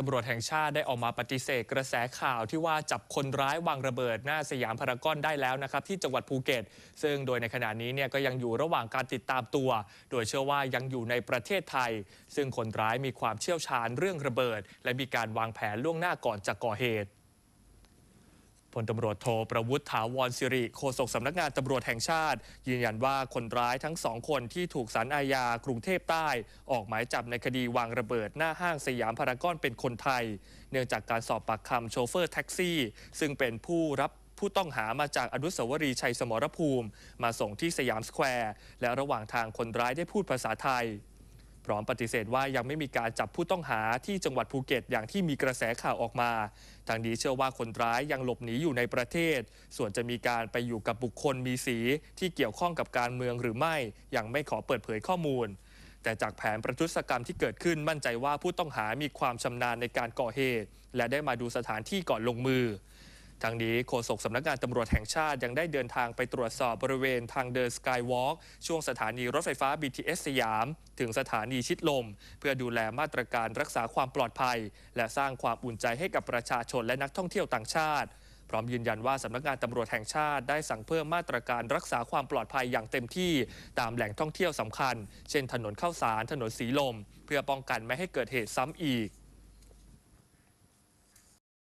ตำรวจแห่งชาติได้ออกมาปฏิเสธกระแสข่าวที่ว่าจับคนร้ายวางระเบิดหน้าสยามพารากอนได้แล้วนะครับที่จังหวัดภูเก็ต ซึ่งโดยในขณะนี้เนี่ยก็ยังอยู่ระหว่างการติดตามตัว โดยเชื่อว่ายังอยู่ในประเทศไทย ซึ่งคนร้ายมีความเชี่ยวชาญเรื่องระเบิด และมีการวางแผนล่วงหน้าก่อนจะก่อเหตุ พลตำรวจโทประวุฒิถาวรสิริโฆษกสำนักงานตำรวจแห่งชาติ ยืนยันว่าคนร้ายทั้งสองคนที่ถูกสารอาญากรุงเทพใต้ ออกหมายจับในคดีวางระเบิดหน้าห้างสยามพารากอนเป็นคนไทย เนื่องจากการสอบปากคำโชเฟอร์แท็กซี่ ซึ่งเป็นผู้รับผู้ต้องหามาจากอนุสาวรีย์ชัยสมรภูมิ มาส่งที่สยามสแควร์ และระหว่างทางคนร้ายได้พูดภาษาไทย พร้อมปฏิเสธว่ายังไม่มีการจับผู้ต้องหาที่จังหวัดภูเก็ตอย่างที่มีกระแสข่าวออกมา ทางนี้เชื่อว่าคนร้ายยังหลบหนีอยู่ในประเทศ ส่วนจะมีการไปอยู่กับบุคคลมีสีที่เกี่ยวข้องกับการเมืองหรือไม่ ยังไม่ขอเปิดเผยข้อมูล แต่จากแผนประทุษกรรมที่เกิดขึ้นมั่นใจว่าผู้ต้องหามีความชำนาญในการก่อเหตุ และได้มาดูสถานที่ก่อนลงมือ ทางนี้โฆษกสำนักงานตำรวจแห่งชาติยังได้เดินทางไปตรวจสอบบริเวณทางเดินสกายวอล์กช่วงสถานีรถไฟฟ้า BTS สยาม ถึงสถานีชิดลม เพื่อดูแลมาตรการรักษาความปลอดภัย และสร้างความอุ่นใจให้กับประชาชนและนักท่องเที่ยวต่างชาติ พร้อมยืนยันว่าสำนักงานตำรวจแห่งชาติได้สั่งเพิ่มมาตรการรักษาความปลอดภัยอย่างเต็มที่ตามแหล่งท่องเที่ยวสำคัญ เช่น ถนนเข้าสารถนนสีลม เพื่อป้องกันไม่ให้เกิดเหตุซ้ำอีก